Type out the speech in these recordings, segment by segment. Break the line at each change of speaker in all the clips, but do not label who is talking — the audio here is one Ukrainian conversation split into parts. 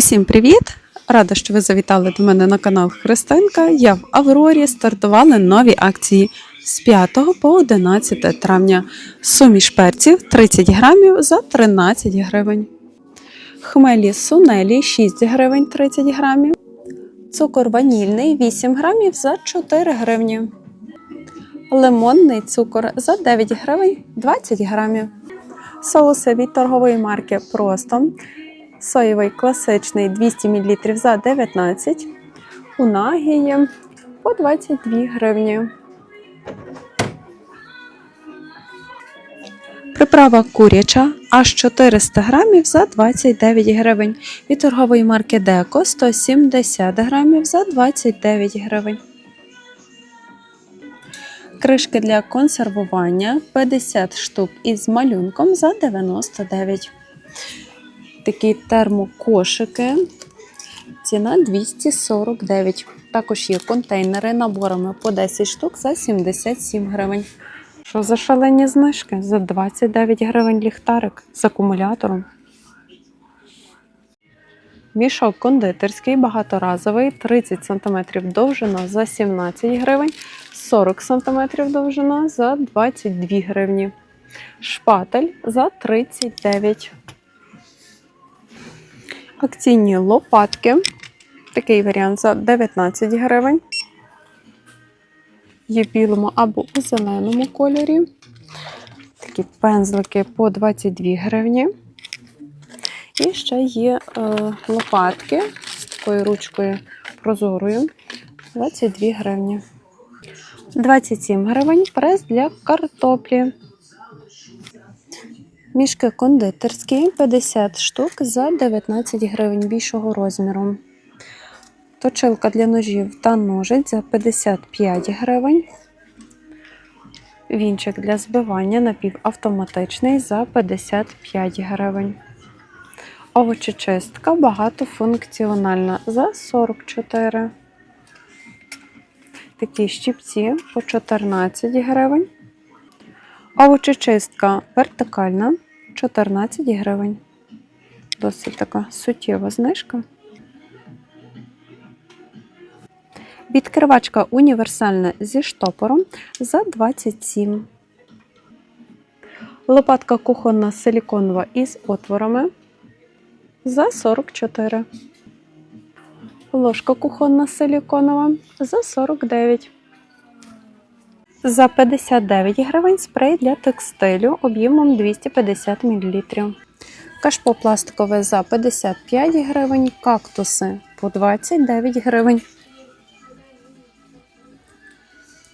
Усім привіт! Рада, що ви завітали до мене на канал Христинка. Я в Аврорі стартували нові акції з 5 по 11 травня. Суміш перців 30 грамів за 13 гривень. Хмелі сунелі 6 гривень 30 грамів. Цукор ванільний 8 грамів за 4 гривні. Лимонний цукор за 9 гривень 20 грамів. Соуси від торгової марки Просто соєвий класичний 200 мл за 19 у нагії по 22 гривні. Приправа куряча аж 400 грамів за 29 гривень. Від торгової марки Деко 170 грамів за 29 гривень. Кришки для консервування 50 штук із малюнком за 99 такі термокошики. Ціна 249. Також є контейнери наборами по 10 штук за 77 гривень. Що за шалені знижки? За 29 гривень ліхтарик з акумулятором. Мішок кондитерський багаторазовий 30 см довжина за 17 гривень, 40 см довжина за 22 гривні. Шпатель за 39 Акційні лопатки. Такий варіант за 19 гривень. Є в білому або у зеленому кольорі. Такі пензлики по 22 гривні. І ще є е, лопатки з такою ручкою прозорою. 22 гривні. 27 гривень прес для картоплі. Мішки кондитерські 50 штук за 19 гривень більшого розміру. Точилка для ножів та ножиць за 55 гривень. Вінчик для збивання напівавтоматичний за 55 гривень. Овочечистка багатофункціональна за 44. Такі щипці по 14 гривень. Овочечистка вертикальна 14 гривень. Досить така суттєва знижка. Відкривачка універсальна зі штопором за 27. Лопатка кухонна силіконова із отворами за 44. Ложка кухонна силіконова за 49. За 59 гривень спрей для текстилю об'ємом 250 мл. Кашпо пластикове за 55 гривень, кактуси по 29 гривень.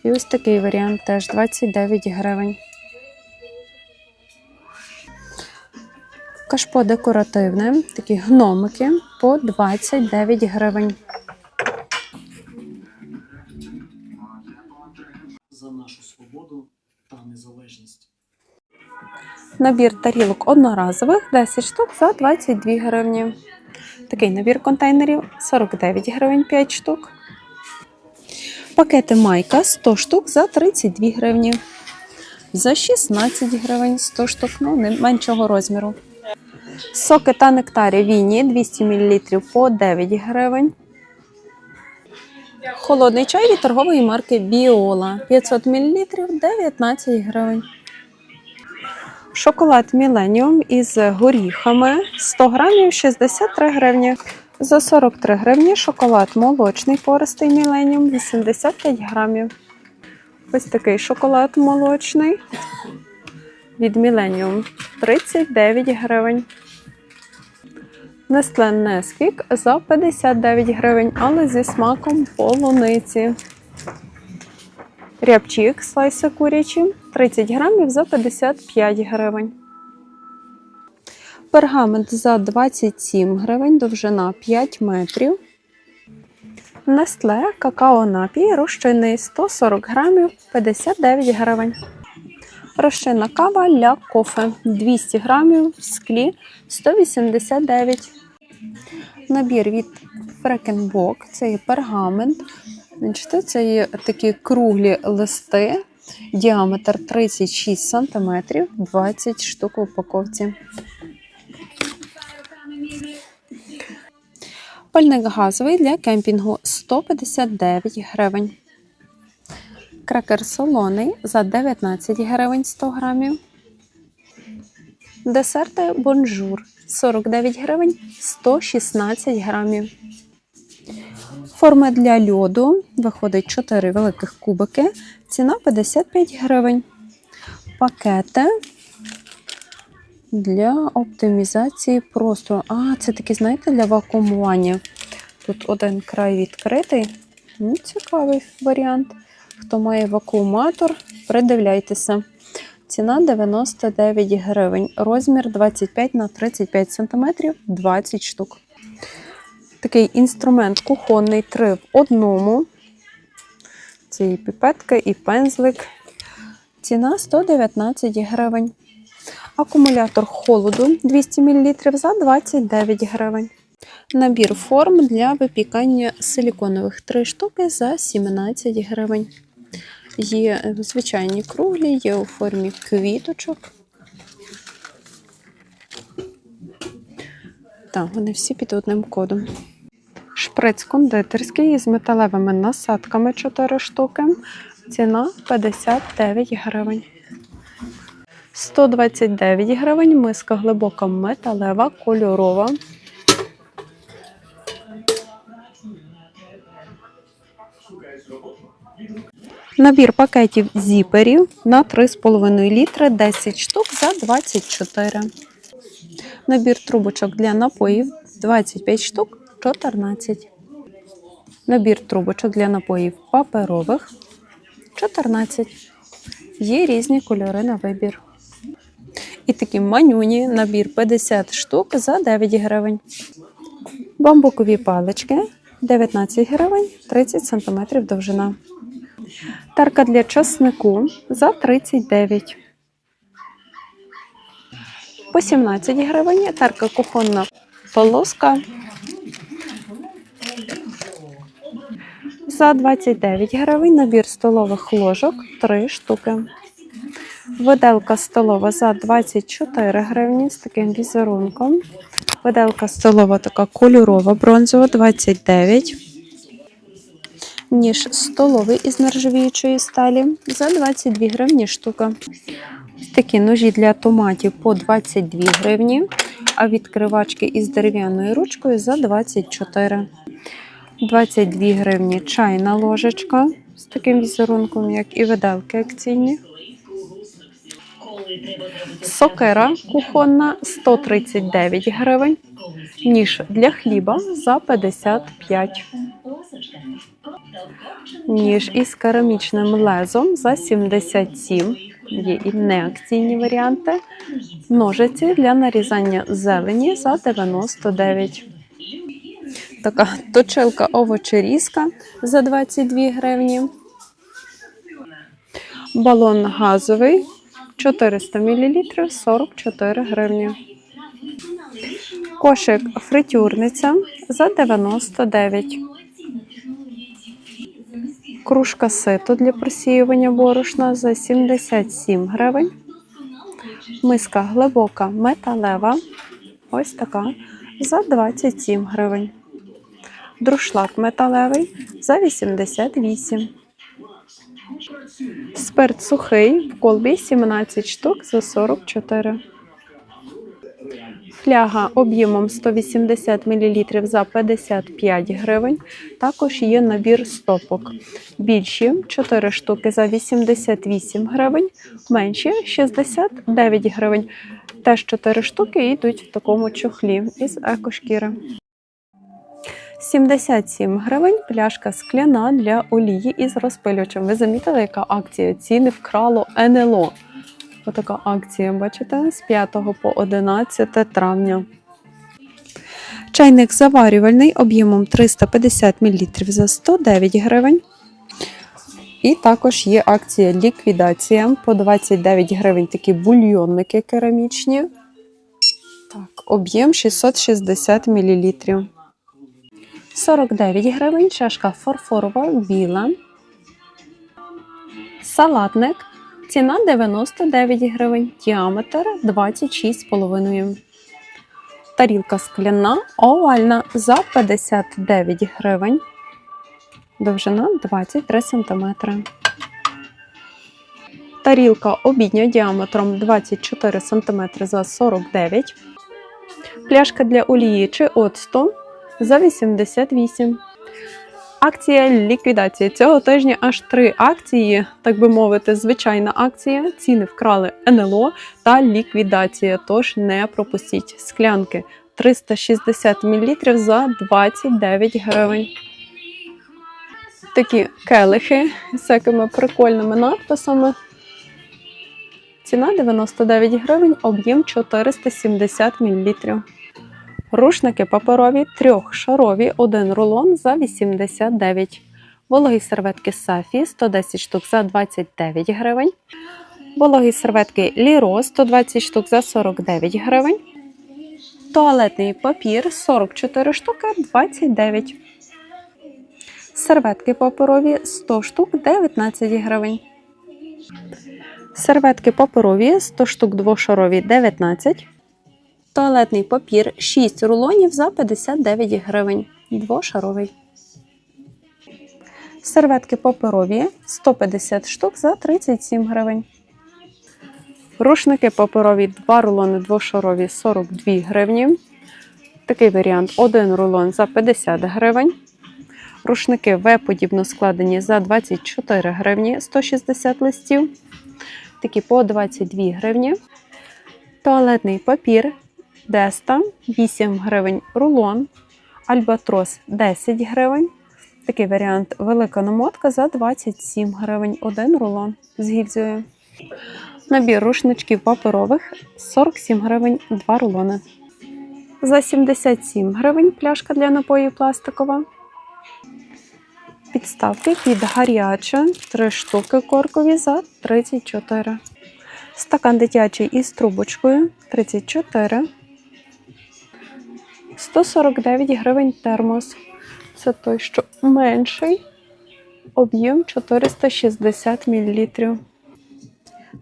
І ось такий варіант теж 29 гривень. Кашпо декоративне, такі гномики по 29 гривень.
Свободу та незалежність.
Набір тарілок одноразових 10 штук за 22 гривні. Такий набір контейнерів 49 гривень 5 штук. Пакети майка 100 штук за 32 гривні. За 16 гривень 100 штук, ну не меншого розміру. Соки та нектарі віні 200 мл по 9 гривень. Холодний чай від торгової марки Біола 500 мл 19 гривень. Шоколад Millennium із горіхами 100 грамів 63 гривні. За 43 гривні шоколад молочний пористий Millennium 85 грамів. Ось такий шоколад молочний від Millennium 39 гривень. Nestle Nesquik за 59 гривень, але зі смаком полуниці. Рябчик слайси курячі 30 грамів за 55 гривень. Пергамент за 27 гривень, довжина 5 метрів. Nestle какао напій розчинний 140 грамів 59 гривень. Розчинна кава ля кофе 200 грамів в склі 189 Набір від Фрекенбок, це є пергамент. Це є такі круглі листи, діаметр 36 см, 20 штук в упаковці. Пальник газовий для кемпінгу 159 гривень. Крекер солоний за 19 гривень 100 грамів. Десерти бонжур 49 гривень 116 грамів. Форми для льоду виходить 4 великих кубики. Ціна 55 гривень. Пакети для оптимізації простору. А, це такі, знаєте, для вакуумування. Тут один край відкритий. Ну, цікавий варіант. Хто має вакууматор, придивляйтеся. Ціна 99 гривень. Розмір 25 на 35 см, 20 штук. Такий інструмент кухонний 3 в одному. Це і піпетка, і пензлик. Ціна 119 гривень. Акумулятор холоду 200 мл за 29 гривень. Набір форм для випікання силіконових 3 штуки за 17 гривень. Є е, звичайні круглі, є у формі квіточок. Так, вони всі під одним кодом. Шприц кондитерський із металевими насадками 4 штуки. Ціна 59 гривень. 129 гривень, миска глибока металева, кольорова. Набір пакетів зіперів на 3,5 літри 10 штук за 24. Набір трубочок для напоїв 25 штук 14. Набір трубочок для напоїв паперових 14. Є різні кольори на вибір. І такі манюні набір 50 штук за 9 гривень. Бамбукові палички 19 гривень 30 см довжина. Тарка для часнику за 39. По 17 гривень. Тарка кухонна полоска. За 29 гривень набір столових ложок 3 штуки. Виделка столова за 24 гривні з таким візерунком. Виделка столова така кольорова, бронзова 29. Ніж столовий із нержавіючої сталі за 22 гривні штука. Ось Такі ножі для томатів по 22 гривні, а відкривачки із дерев'яною ручкою за 24. 22 гривні чайна ложечка з таким візерунком, як і виделки акційні. Сокира кухонна 139 гривень. Ніж для хліба за 55. Ніж із керамічним лезом за 77. Є і неакційні варіанти. Ножиці для нарізання зелені за 99. Така точилка овочерізка за 22 гривні. Балон газовий 400 мл 44 гривні. Кошик фритюрниця за 99. Кружка сито для просіювання борошна за 77 гривень. Миска глибока металева. Ось така за 27 гривень. Друшлак металевий за 88. Спирт сухий в колбі 17 штук за 44. Фляга об'ємом 180 мл за 55 гривень. Також є набір стопок. Більші 4 штуки за 88 гривень, менші 69 гривень. Теж 4 штуки йдуть в такому чохлі із екошкіри. 77 гривень пляшка скляна для олії із розпилювачем. Ви замітили, яка акція? Ціни вкрало НЛО. Отака акція, бачите, з 5 по 11 травня. Чайник заварювальний об'ємом 350 мл за 109 гривень. І також є акція ліквідація по 29 гривень такі бульйонники керамічні. Так, об'єм 660 мл. 49 гривень чашка фарфорова біла. Салатник. Ціна 99 гривень. Діаметр 26,5. Тарілка скляна, овальна за 59 гривень. Довжина 23 см. Тарілка обідня діаметром 24 см за 49 Пляшка для олії чи оцту за 88 Акція ліквідації. Цього тижня аж три акції, так би мовити, звичайна акція. Ціни вкрали НЛО та ліквідація. Тож не пропустіть склянки 360 мл за 29 гривень. Такі келихи з всякими прикольними надписами. Ціна 99 гривень, об'єм 470 мл. Рушники паперові трьохшарові, один рулон за 89. Вологі серветки Сафі 110 штук за 29 гривень. Вологі серветки Ліро 120 штук за 49 гривень. Туалетний папір 44 штуки 29. Серветки паперові 100 штук 19 гривень. Серветки паперові 100 штук двошарові 19. Туалетний папір 6 рулонів за 59 гривень. Двошаровий. Серветки паперові 150 штук за 37 гривень. Рушники паперові 2 рулони двошарові 42 гривні. Такий варіант: один рулон за 50 гривень. Рушники В-подібно складені за 24 гривні 160 листів. Такі по 22 гривні. Туалетний папір Деста 8 гривень рулон, Альбатрос 10 гривень. Такий варіант велика намотка за 27 гривень один рулон з гільзою. Набір рушничків паперових 47 гривень 2 рулони. За 77 гривень пляшка для напоїв пластикова. Підставки під гаряче 3 штуки коркові за 34. Стакан дитячий із трубочкою 34. 149 гривень термос. Це той, що менший. Об'єм 460 мл.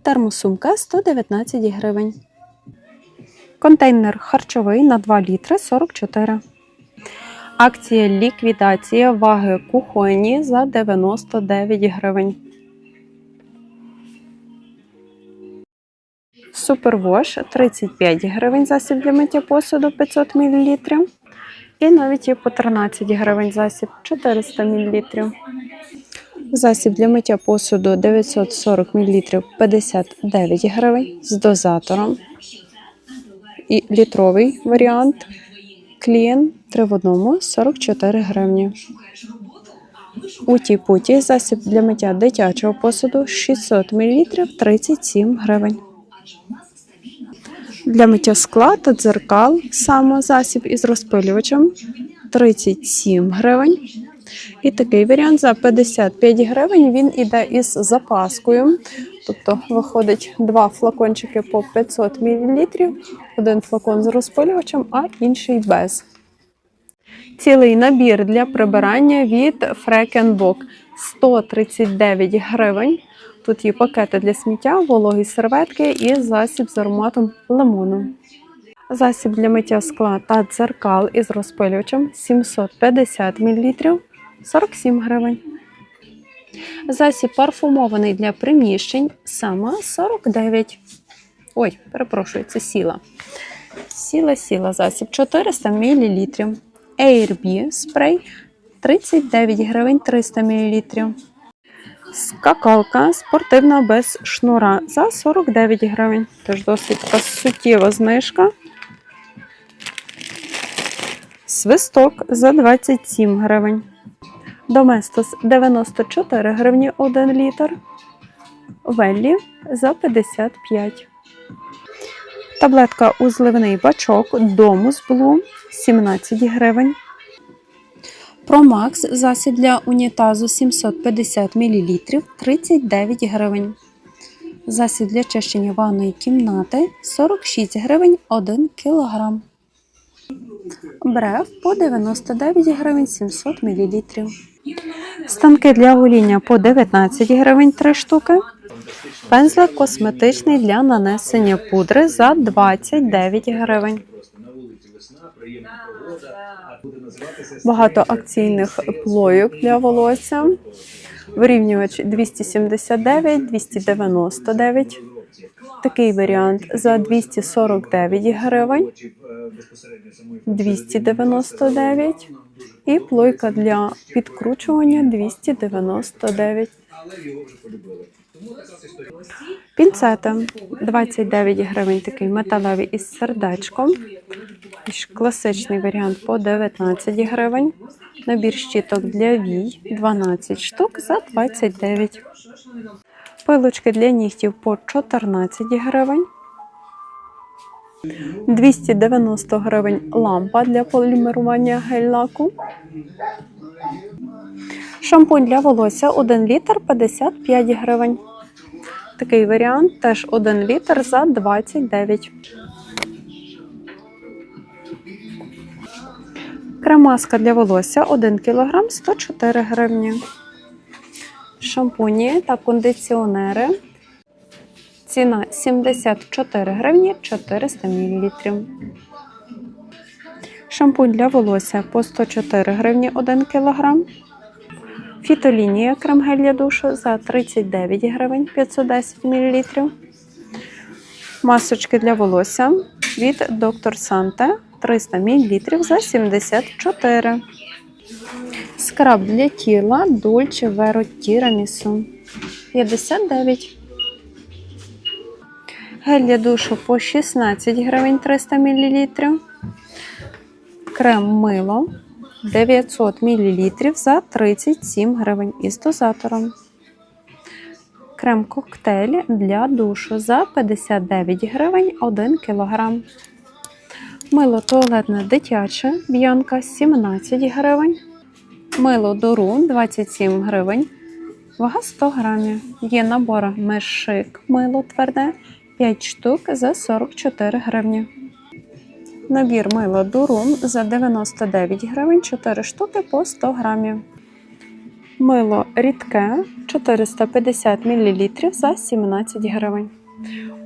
Термосумка 119 гривень. Контейнер харчовий на 2 літри 44. Акція ліквідація ваги кухонні за 99 гривень. Супервош 35 гривень засіб для миття посуду 500 мл. І навіть є по 13 гривень засіб 400 мл. Засіб для миття посуду 940 мл 59 гривень з дозатором. І літровий варіант клієн 3 в одному 44 гривні. Уті путі засіб для миття дитячого посуду 600 мл 37 гривень. Для миття скла та дзеркал самозасіб із розпилювачем 37 гривень. І такий варіант за 55 гривень він іде із запаскою. Тобто виходить два флакончики по 500 мл, один флакон з розпилювачем, а інший без. Цілий набір для прибирання від Фрекенбок 139 гривень. Тут є пакети для сміття, вологі серветки і засіб з ароматом лимону. Засіб для миття скла та дзеркал із розпилювачем 750 мл 47 гривень. Засіб парфумований для приміщень сама 49. Ой, перепрошую, це сіла. Сіла, сіла засіб 400 мл. AirB спрей 39 гривень 300 мл. Скакалка спортивна без шнура за 49 гривень. Теж досить суттєва знижка. Свисток за 27 гривень. Доместос 94 гривні 1 літр. Веллі за 55. Таблетка у зливний бачок Домус Блу 17 гривень. Промакс засіб для унітазу 750 мл 39 гривень. Засіб для чищення ванної кімнати 46 гривень 1 кг. Брев по 99 гривень 700 мл. Станки для гоління по 19 гривень 3 штуки. Пензлик косметичний для нанесення пудри за 29 гривень. Багато акційних плойок для волосся. Вирівнювач 279, 299. Такий варіант за 249 гривень, 299. І плойка для підкручування 299. Пінцети 29 гривень, такий металевий із сердечком. Класичний варіант по 19 гривень. Набір щіток для вій 12 штук за 29. Пилочки для нігтів по 14 гривень. 290 гривень лампа для полімерування гель-лаку. Шампунь для волосся 1 літр 55 гривень. Такий варіант теж 1 літр за 29. Кремаска для волосся 1 кг 104 гривні. Шампуні та кондиціонери. Ціна 74 гривні 400 мл. Шампунь для волосся по 104 гривні 1 кг. Фітолінія крем-гель для душу за 39 гривень 510 мл. Масочки для волосся від Доктор Санте 300 мл за 74. Скраб для тіла Dolce Vero Tiramisu 59. Гель для душу по 16 гривень 300 мл. Крем мило 900 мл за 37 гривень із дозатором. Крем коктейль для душу за 59 гривень 1 кг. Мило туалетне дитяче б'янка 17 гривень. Мило Дуру 27 гривень. Вага 100 грамів. Є набор мешик мило тверде 5 штук за 44 гривні. Набір мила Дурум за 99 гривень 4 штуки по 100 грамів. Мило рідке 450 мл за 17 гривень.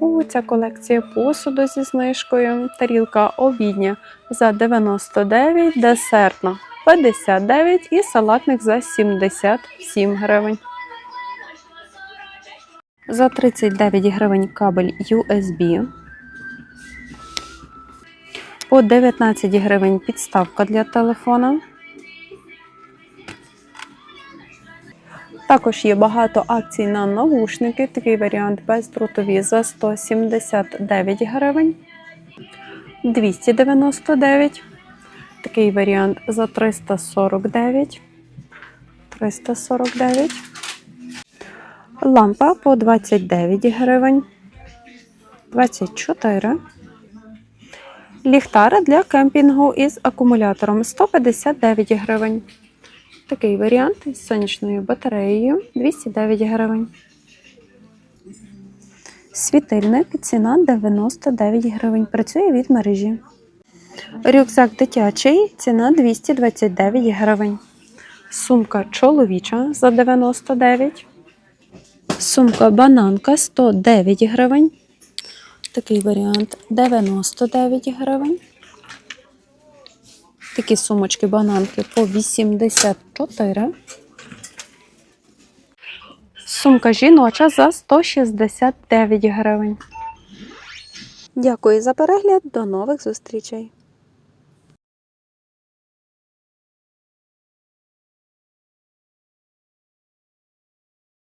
О, ця колекція посуду зі знижкою. Тарілка обідня за 99, десертна 59 і салатник за 77 гривень. За 39 гривень кабель USB. По 19 гривень підставка для телефона. Також є багато акцій на навушники. Такий варіант бездротові за 179 гривень. 299. Такий варіант за 349. 349. Лампа по 29 гривень. 24. Ліхтар для кемпінгу із акумулятором 159 гривень. Такий варіант із сонячною батареєю 209 гривень. Світильник ціна 99 гривень. Працює від мережі. Рюкзак дитячий ціна 229 гривень. Сумка чоловіча за 99. Сумка бананка 109 гривень. Такий варіант 99 гривень. Такі сумочки бананки по 84. Сумка жіноча за 169 гривень. Дякую за перегляд. До нових зустрічей!